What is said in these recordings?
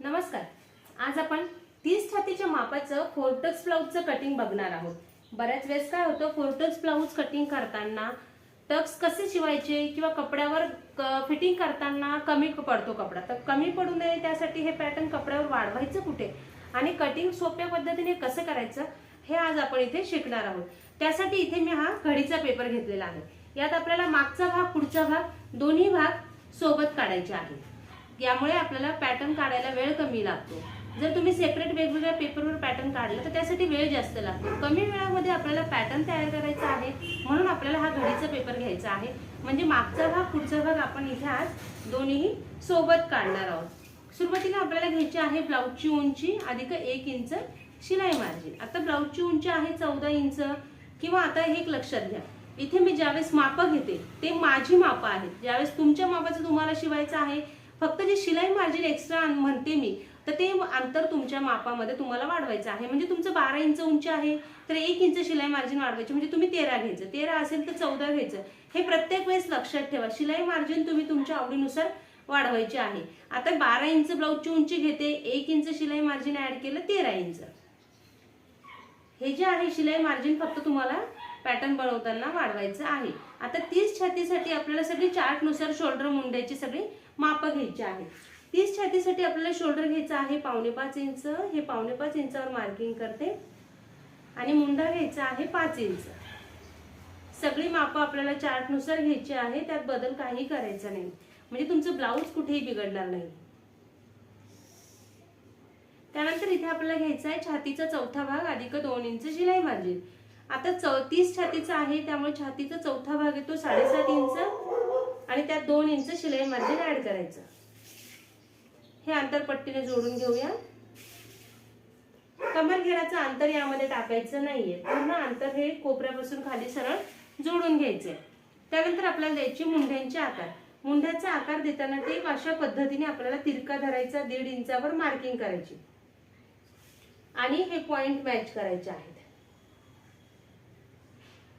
नमस्कार. आज आपण तीस छातीच्या मापाचं फोर्टक्स ब्लाऊजचं कटिंग बघणार आहोत. बऱ्याच वेळेस काय होतं फोर्टक्स ब्लाऊज कटिंग करताना टक्स कसे शिवायचे किंवा कपड्यावर फिटिंग करताना कमी पडतो कपडा. तर कमी पडू नये त्यासाठी हे पॅटर्न कपड्यावर वाढवायचं कुठे? आणि कटिंग सोप्या पद्धतीने कसं करायचं हे आज आपण इथे शिकणार आहोत. त्यासाठी इथे मी हा घडीचा पेपर घेतलेला आहे. यात आपल्याला मागचा भाग पुढचा भाग दोन्ही भाग सोबत काढायचे आहे. यामुळे आपल्याला पॅटर्न काढायला वेळ कमी लागतो. जर तुम्ही सेपरेट वेगवेगळ्या पेपरवर पॅटर्न काढलं तर त्यासाठी वेळ जास्त लागतो. कमी वेळामध्ये आपल्याला पॅटर्न तयार करायचा आहे म्हणून आपल्याला हा घडीचा पेपर घ्यायचा आहे. म्हणजे मागचा भाग पुढचा भाग आपण इथे आज दोन्हीही सोबत काढणार आहोत. सुरुवातीला आपल्याला घ्यायची आहे ब्लाऊजची उंची अधिक एक इंच शिलाई मार्जिन आता ब्लाऊजची उंची आहे चौदा इंच किंवा आता हे एक लक्षात घ्या. इथे मी ज्यावेळेस मापं घेते ते माझी मापं आहेत. ज्यावेळेस तुमच्या मापाचं तुम्हाला शिवायचं आहे फक्त जे शिलाई मार्जिन एक्स्ट्रा म्हणते मी तर ते अंतर तुमच्या मापामध्ये तुम्हाला वाढवायचं आहे. म्हणजे तुमचं बारा इंच उंची आहे तर एक इंच शिलाई मार्जिन वाढवायची. म्हणजे तुम्ही तेरा घ्यायचं. तेरा असेल तर चौदा घ्यायचं. हे प्रत्येक वेळेस लक्षात ठेवा. शिलाई मार्जिन तुम्ही तुमच्या आवडीनुसार वाढवायचे आहे. आता बारा इंच ब्लाऊजची उंची घेते एक इंच शिलाई मार्जिन ऍड केलं तेरा इंच. हे जे आहे शिलाई मार्जिन फक्त तुम्हाला पॅटर्न बनवताना वाढवायचं आहे. आता तीस छातीसाठी आपल्याला सगळी चार्टनुसार शोल्डर मुंड्याची सगळी मापं घ्यायची आहे. तीस छातीसाठी आपल्याला शोल्डर घ्यायचा आहे पावणे पाच इंच. हे पावणे पाच इंचावर मार्किंग करते. आणि मुंडा घ्यायचा आहे पाच इंच. सगळी मापं आपल्याला चार्टनुसार घ्यायची आहे त्यात बदल काही करायचा नाही. म्हणजे तुमचं ब्लाऊज कुठेही बिघडणार नाही. त्यानंतर इथे आपल्याला घ्यायचा आहे छातीचा चौथा भाग अधिक दोन इंच शिलाई मार्जिन आता चौतीस छातीचा आहे त्यामुळे छातीचा चौथा भाग येतो साडेसात इंच आणि त्यात दोन इंच शिलाई मार्जिन ऍड करायचं. हे अंतर पट्टीने जोडून घेऊया. कमर घेण्याचं अंतर यामध्ये टाकायचं नाहीये. पूर्ण अंतर हे कोपऱ्यापासून खाली सरळ जोडून घ्यायचे त्यानंतर आपल्याला द्यायचे मुंढ्यांचे आकार. मुंढ्याचा आकार देताना ते अशा पद्धतीने आपल्याला तिरका धरायचा दीड इंचावर मार्किंग करायची. आणि हे पॉइंट मॅच करायचे आहेत.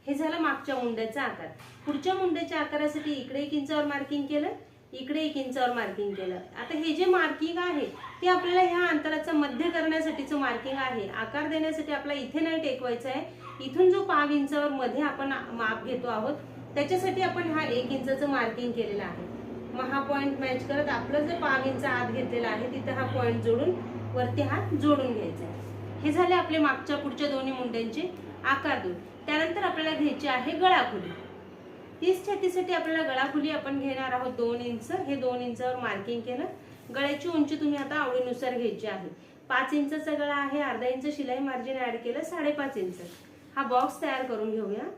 हे झालं मागच्या मुंड्याचा आकार. पुढच्या मुंड्याच्या आकारासाठी इकडे एक इंचावर मार्किंग केलं इकडे एक इंचावर मार्किंग केलं. आता हे जे मार्किंग आहे ते आपल्याला ह्या अंतराचा मध्य करण्यासाठीचं मार्किंग आहे. आकार देण्यासाठी आपल्याला इथे नाही टेकवायचं आहे. इथून जो पाव इंचावर मध्ये आपण माप घेतो आहोत त्याच्यासाठी आपण हा एक इंचाचं मार्किंग केलेलं आहे. मग हा पॉईंट मॅच करत आपलं जे पाव इंच आत घेतलेला आहे तिथं हा पॉईंट जोडून वरती हात जोडून घ्यायचा आहे. हे झाले आपले मागच्या पुढच्या दोन्ही मुंड्यांचे. आकार देऊन त्यानंतर आपल्याला घ्यायची आहे गळाखुली. तीस छातीसाठी आपल्याला गळाखुली आपण घेणार आहोत दोन इंच. हे दोन इंचावर मार्किंग केलं. गळ्याची उंची तुम्ही आता आवडीनुसार घ्यायची आहे. पाच इंचचा गळा आहे. अर्धा इंच शिलाई मार्जिन ऍड केलं. साडेपाच इंच. हा बॉक्स तयार करून घेऊया.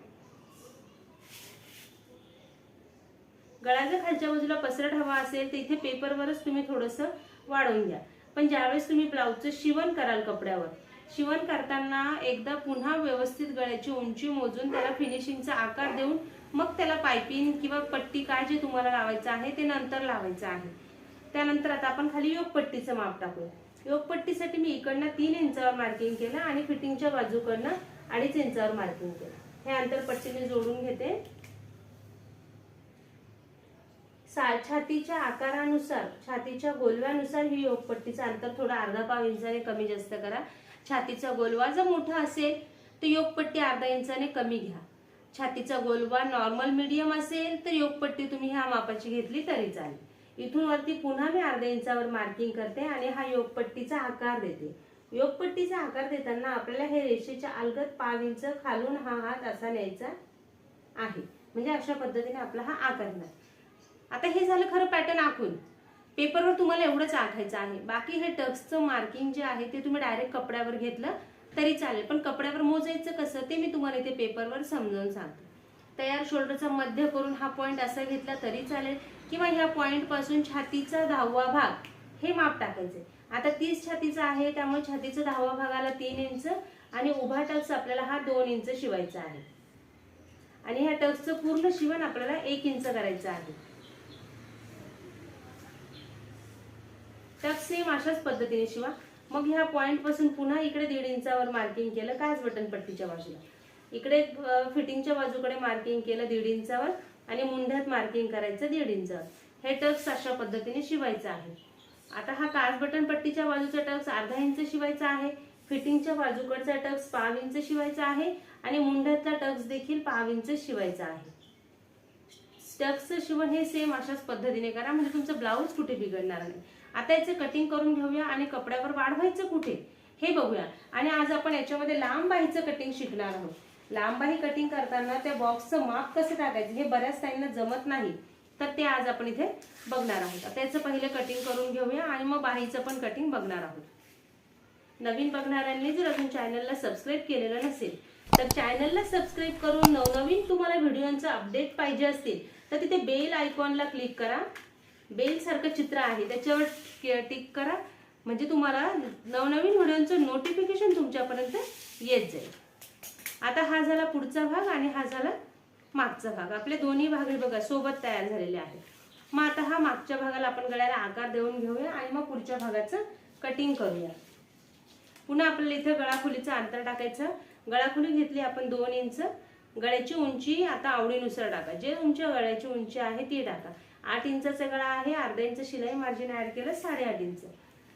गळा जर खालच्या बाजूला पसरट हवा असेल तर इथे पेपरवरच तुम्ही थोडंसं वाढवून घ्या. पण ज्यावेळेस तुम्ही ब्लाऊजचं शिवण कराल कपड्यावर शिवण करताना एकदा पुन्हा व्यवस्थित गळ्याची उंची मोजून त्याला फिनिशिंगचा आकार देऊन मग त्याला पायपिंग किंवा पट्टी काय जे तुम्हाला लावायचं आहे ते नंतर लावायचं आहे. त्यानंतर आता आपण खाली योगपट्टीचं माप टाकूया. योगपट्टीसाठी मी इकडनं तीन इंचावर मार्किंग केलं आणि फिटिंगच्या बाजूकडनं अडीच इंचावर मार्किंग केलं. हे अंतर मी जोडून घेते. सा छातीच्या आकारानुसार छातीच्या गोलव्यानुसार ही योगपट्टीचं अंतर थोडं अर्धा पाव इंचाने कमी जास्त करा. छातीचा गोलवा जर मोठा असेल तर योगपट्टी अर्धा इंचाने कमी घ्या. छातीचा गोलवा नॉर्मल मीडियम असेल तर योगपट्टी तुम्ही ह्या मापाची घेतली तरी चालेल. इथून वरती पुन्हा मी अर्ध्या इंचावर मार्किंग करते आणि हा योगपट्टीचा आकार देते. योगपट्टीचा आकार देताना आपल्याला हे रेषेच्या अलगत पाव इंच खालून हा हात असा न्यायचा आहे. म्हणजे अशा पद्धतीने आपला हा आकार आता हे झालं खरं पॅटर्न आखून. पेपरवर तुम्हाला एवढंच आखायचं आहे. बाकी हे टक्सचं मार्किंग जे आहे ते तुम्ही डायरेक्ट कपड्यावर घेतलं तरी चालेल. पण कपड्यावर मोजायचं कसं ते मी तुम्हाला इथे पेपरवर समजावून सांगते. तयार शोल्डरचा मध्य करून हा पॉईंट असा घेतला तरी चालेल. किंवा ह्या पॉईंटपासून छातीचा दहावा भाग हे माप टाकायचे आता तीस छातीचा आहे त्यामुळे छातीचा दहावा भागाला तीन इंच आणि उभा टक्स आपल्याला हा दोन इंच शिवायचा आहे. आणि ह्या टक्सचं पूर्ण शिवण आपल्याला एक इंच करायचं आहे. तर सेम अशाच पद्धतीने शिवा. मग ह्या पॉइंटपासून पुन्हा इकडे दीड इंचावर मार्किंग केलं. काच बटन पट्टीच्या बाजूला इकडे फिटिंगच्या बाजूकडे मार्किंग केलं दीड इंचावर आणि मुंढ्यात मार्किंग करायचं दीड इंचावर. हे टक्स अशा पद्धतीने शिवायचं आहे. आता हा काच बटन पट्टीच्या बाजूचा टक्स अर्धा इंच शिवायचा आहे. फिटिंगच्या बाजूकडचा टक्स पाव इंच शिवायचा आहे. आणि मुंढ्यातला टक्स देखील पाव इंच शिवायचा आहे. टक्सचं शिवण हे सेम अशाच पद्धतीने करा. म्हणजे तुमचं ब्लाऊज कुठे बिघडणार नाही. आता याचं कटिंग करून घेऊया आणि कपड्यावर वाढवायचं कुठे? हे बघूया. आणि आज आपण याच्यामध्ये लांब कटिंग शिकणार आहोत. लांबाही कटिंग करताना त्या बॉक्सचं माप कसं टाकायचं हे बऱ्याच टाईमला जमत नाही. तर ते आज आपण इथे बघणार आहोत. आता याचं पहिलं कटिंग करून घेऊया आणि मग बाहीचं पण कटिंग बघणार आहोत. नवीन बघणाऱ्यांनी जर अजून चॅनलला सबस्क्राईब केलेलं नसेल तर चॅनलला सबस्क्राईब करून नवनवीन तुम्हाला व्हिडिओंचं अपडेट पाहिजे असतील तर तिथे बेल आयकॉनला क्लिक करा. बेल सारखं चित्र आहे. त्याच्यावर टिक करा. म्हणजे तुम्हाला नवनवीन व्हिडिओचं नोटिफिकेशन तुमच्यापर्यंत येत जाईल. आता हा झाला पुढचा भाग आणि हा झाला मागचा भाग. आपले दोन्ही भाग हे बघा सोबत तयार झालेले आहेत. मग आता हा मागच्या भागाला आपण गळ्याला आकार देऊन घेऊया आणि मग पुढच्या भागाचं कटिंग करूया. पुन्हा आपल्याला इथं गळाखोलीचं अंतर टाकायचं. गळाखोली घेतली आपण दोन इंच. गळ्याची उंची आता आवडीनुसार टाका. जे तुमच्या गळ्याची उंची आहे ती टाका. आठ इंचाचा गळा आहे अर्धा इंच शिलाई मार्जिन ऍड केलं साडेआठ इंच.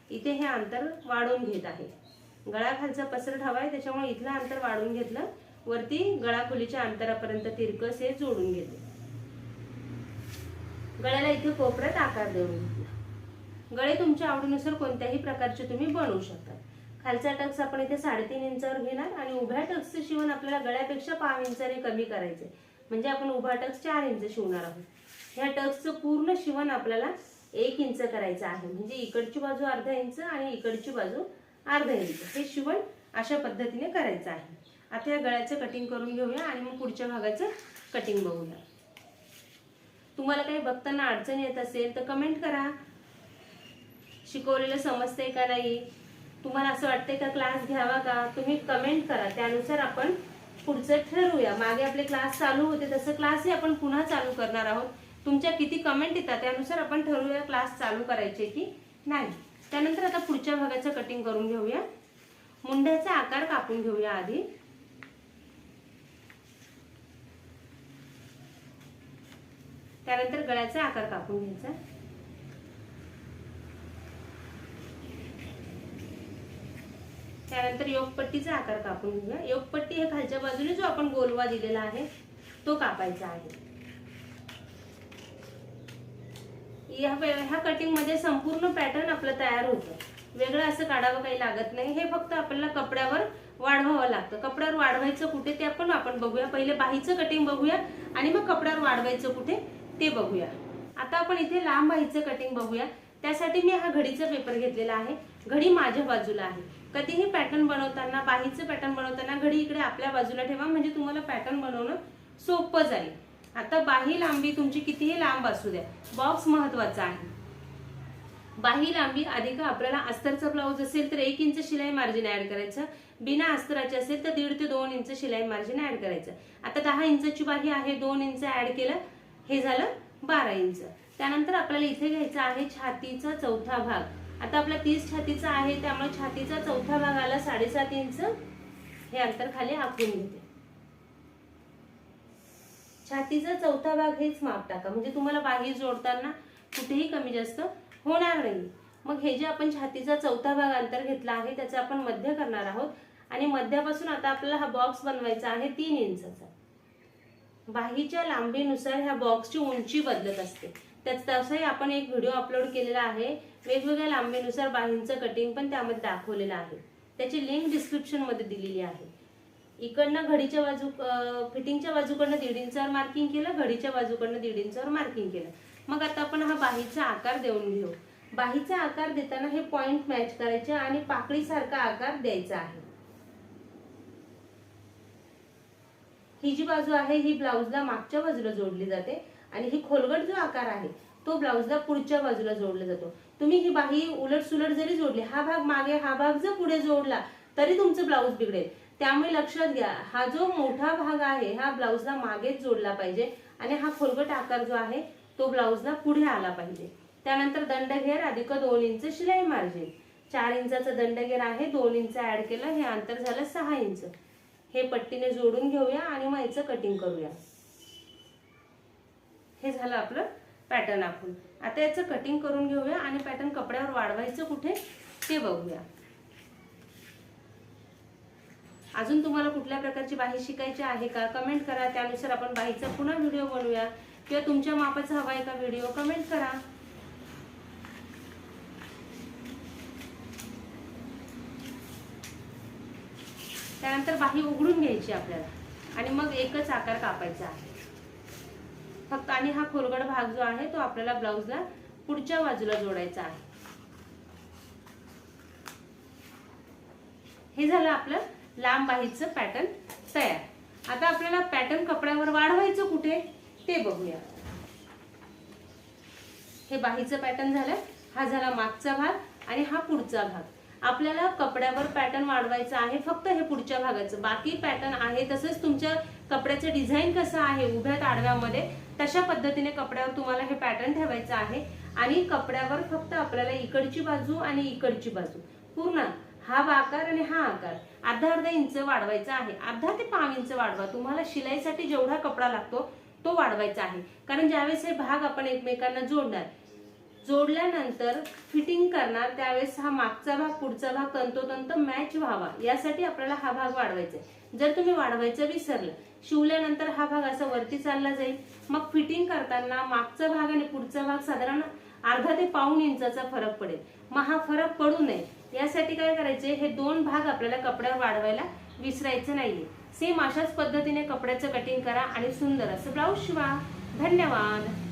इथे हे अंतर वाढवून घेत आहे. गळा खालचा पसरट हवा आहे त्याच्यामुळे इथलं अंतर वाढवून घेतलं. वरती गळाखोलीच्या अंतरापर्यंत तिरकस हे जोडून घेते गळ्याला इथे कोपऱ्यात आकार देऊन घेतला. गळे तुमच्या आवडीनुसार कोणत्याही प्रकारचे तुम्ही बनवू शकता. खालचा टक्स आपण इथे साडेतीन इंचावर घेणार आणि उभ्या टक्सचं शिवण आपल्याला गळ्यापेक्षा पाव इंचाने कमी करायचे म्हणजे आपण उभा टक्स चार इंच शिवणार आहोत. ह्या टक्सचं पूर्ण शिवण आपल्याला एक इंच करायचं आहे. म्हणजे इकडची बाजू अर्धा इंच आणि इकडची बाजू अर्धा इंच. हे शिवण अशा पद्धतीने करायचं आहे. आता या गळ्याचं कटिंग करून घेऊया आणि मग पुढच्या भागाचं कटिंग बघूया. तुम्हाला काही बघताना अडचण येत असेल तर कमेंट करा. शिकवलेलं समजतंय का नाही? तुम्हाला असं वाटतंय का क्लास घ्यावा का? तुम्ही कमेंट करा. त्यानुसार आपण पुढचं ठरवूया. मागे आपले क्लास चालू होते तसं क्लासही आपण पुन्हा चालू करणार आहोत. तुमच्या किती कमेंट येतात त्यानुसार आपण ठरवूया क्लास चालू करायचे की नाही. त्यानंतर आता पुढच्या भागाचं कटिंग करून घेऊया. मुंड्याचा आकार कापून घेऊया आधी. त्यानंतर गळ्याचा आकार कापून घ्यायचा. त्यानंतर योगपट्टीचा आकार कापून घेऊया. योगपट्टी हे खालच्या बाजूने जो आपण गोलवा दिलेला आहे तो कापायचा आहे. या ह्या कटिंगमध्ये संपूर्ण पॅटर्न आपलं तयार होतं. वेगळं असं काढावं काही लागत नाही. हे फक्त आपल्याला कपड्यावर वाढवावं लागतं. कपड्यावर वाढवायचं कुठे ते आपण आपण बघूया. पहिले बाहीचं कटिंग बघूया आणि मग कपड्यावर वाढवायचं कुठे ते बघूया. आता आपण इथे लांब बाहीचं कटिंग बघूया. त्यासाठी मी हा घडीचा पेपर घेतलेला आहे. घडी माझ्या बाजूला आहे. कधीही पॅटर्न बनवताना बाहीचं पॅटर्न बनवताना घडी इकडे आपल्या बाजूला ठेवा. म्हणजे तुम्हाला पॅटर्न बनवणं सोपं जाईल. आता बाही लांबी तुमची कितीही लांब असू द्या. बॉक्स महत्त्वाचा आहे. बाही लांबी अधिक आपल्याला अस्तरचा ब्लाऊज असेल तर एक इंच शिलाई मार्जिन ऍड करायचं. बिना अस्तराचे असेल तर दीड ते दोन इंच शिलाई मार्जिन ऍड करायचं. आता दहा इंचाची बाही आहे दोन इंच ऍड केलं हे झालं बारा इंच त्यानंतर आपल्याला इथे घ्यायचा आहे छातीचा चौथा भाग. आता आपला तीस छातीचा आहे त्यामुळे छातीचा चौथा भाग आला साडेसात इंच हे अंतर खाली आखून घेते. छातीचा चौथा भाग हेच माप टाका. म्हणजे तुम्हाला बाही जोडताना कुठेही कमी जास्त होणार नाही. मग हे जे आपण छातीचा चौथा भाग अंतर घेतला आहे त्याचा आपण मध्य करणार आहोत. आणि मध्यापासून आता आपल्याला हा बॉक्स बनवायचा आहे तीन इंचाचा. बाहीच्या लांबीनुसार ह्या बॉक्सची उंची बदलत असते. त्याच तसंही आपण एक व्हिडिओ अपलोड केलेला आहे. वेगवेगळ्या लांबीनुसार बाहींचं कटिंग पण त्यामध्ये दाखवलेलं आहे. त्याची लिंक डिस्क्रिप्शनमध्ये दिलेली आहे. इकडनं घडीच्या बाजू फिटिंगच्या बाजूकडनं दीड इंचावर मार्किंग केलं घडीच्या बाजूकडनं दीड इंचावर मार्किंग केलं. मग आता आपण हा बाहीचा आकार देऊन घेऊ. बाहीचा आकार देताना हे पॉइंट मॅच करायचे आणि पाकळीसारखा आकार द्यायचा आहे. ही जी बाजू आहे ही ब्लाऊजला मागच्या बाजूला जोडली जाते आणि ही खोलगट जो आकार आहे तो ब्लाऊजला पुढच्या बाजूला जोडला जातो. तुम्ही ही बाही उलट सुलट जरी जोडली हा भाग मागे हा भाग जर पुढे जोडला तरी तुमचं ब्लाऊज बिघडेल. त्यामुळे लक्षात घ्या हा जो मोठा भाग आहे हा ब्लाऊजला मागेच जोडला पाहिजे आणि हा खोलगट आकार जो आहे तो ब्लाऊजला पुढे आला पाहिजे. त्यानंतर दंड घेर अधिक दोन इंच शिलाई मार्जिन. चार इंचाचा दंडघेर आहे दोन इंच ऍड केलं हे अंतर झालं सहा इंच. हे पट्टीने जोडून घेऊया आणि मग याचं कटिंग करूया. हे झालं आपलं पॅटर्न आपण. आता याचं कटिंग करून घेऊया आणि पॅटर्न कपड्यावर वाढवायचं कुठे ते बघूया. अजून तुम्हाला कुठल्या प्रकारची बाही शिकायची आहे का? कमेंट करा. त्यानुसार आपण बाहीचा पुन्हा व्हिडिओ बनवूया. किंवा तुमच्या मापाचा हवा आहे का व्हिडिओ कमेंट करा. त्यानंतर बाही उघडून घ्यायची आपल्याला. आणि मग एकच आकार कापायचा आहे. फक्त आणि हा खोलगड भाग जो आहे तो आपल्याला ब्लाऊजला पुढच्या बाजूला जोडायचा आहे. हे झालं आपलं लांब बाहीचं पॅटर्न तयार. आता आपल्याला पॅटर्न कपड्यावर वाढवायचं कुठे? ते बघूया. हे बाहीचं पॅटर्न झालं. हा झाला मागचा भाग आणि हा पुढचा भाग. आपल्याला कपड्यावर पॅटर्न वाढवायचा आहे फक्त हे पुढच्या भागाचं. बाकी पॅटर्न आहे तसंच तुमच्या कपड्याचं डिझाईन कसं आहे उभ्या ताडव्यामध्ये तशा पद्धतीने कपड्यावर तुम्हाला हे पॅटर्न ठेवायचं आहे. आणि कपड्यावर फक्त आपल्याला इकडची बाजू आणि इकडची बाजू. पूर्ण हा आकार आणि हा आकार. अर्धा अर्धा इंच वाढवायचा आहे. अर्धा ते पाव इंच वाढवा. तुम्हाला शिलाईसाठी जेवढा कपडा लागतो तो वाढवायचा आहे. कारण ज्यावेळेस हे भाग आपण एकमेकांना जोडणार जोडल्यानंतर फिटिंग करणार त्यावेळेस हा मागचा भाग पुढचा भाग तंतोतंत मॅच व्हावा. यासाठी आपल्याला हा भाग वाढवायचा आहे. जर तुम्ही वाढवायचं विसरलं शिवल्यानंतर हा भाग असा वरती चालला जाईल. मग फिटिंग करताना मागचा भाग आणि पुढचा भाग साधारण अर्धा ते पाऊण इंचाचा फरक पडेल. मग हा फरक पडू नये. यासाठी काय करायचे? हे दोन भाग आपल्याला कपड्यावर वाढवायला विसरायचं नाहीये. सेम अशाच पद्धतीने कपड्याचं कटिंग करा आणि सुंदर असं ब्लाऊज शिवा. धन्यवाद.